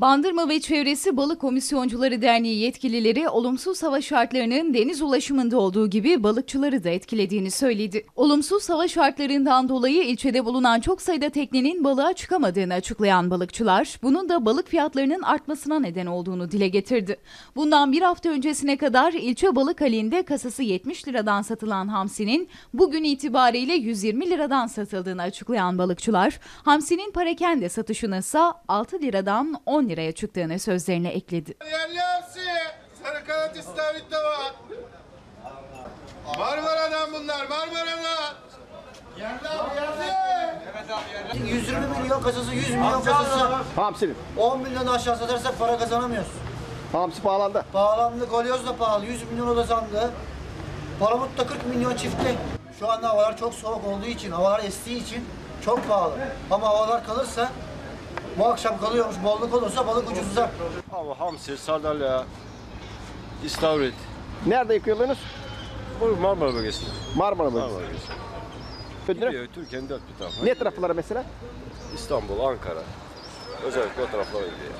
Bandırma ve Çevresi Balık Komisyoncuları Derneği yetkilileri olumsuz hava şartlarının deniz ulaşımında olduğu gibi balıkçıları da etkilediğini söyledi. Olumsuz hava şartlarından dolayı ilçede bulunan çok sayıda teknenin balığa çıkamadığını açıklayan balıkçılar, bunun da balık fiyatlarının artmasına neden olduğunu dile getirdi. Bundan bir hafta öncesine kadar ilçe balık halinde kasası 70 liradan satılan hamsinin bugün itibariyle 120 liradan satıldığını açıklayan balıkçılar, hamsinin parakende satışını ise 6 liradan 10 liraya çıktığını sözlerine ekledi. Yerli hamsi. Marmara'dan bunlar Marmara'dan. Yerli abi yerli. 120 milyon kasası, 100 milyon kasası. Hamsinin. 10 milyon aşağı satarsak para kazanamıyoruz. Hamsi pahalandı. Pahalandı, kolyoz da pahalı, 100 milyon o da zamdı. Palamut da 40 milyon çifti. Şu anda havalar çok soğuk olduğu için, havalar estiği için çok pahalı. Ama havalar kalırsa, bu akşam kalıyormuş, bolluk olursa balık ucuzlar. Ama hamsi, sardalya, istavrit. Nerede yıkıyorsunuz? Bu Marmara bölgesinde. Marmara Marmara bölgesi. bölgesi. Ödülü? Gidiyor Türkiye'nin dört bir tarafına. Ne taraflara mesela? İstanbul, Ankara. Özellikle o taraflara gidiyor.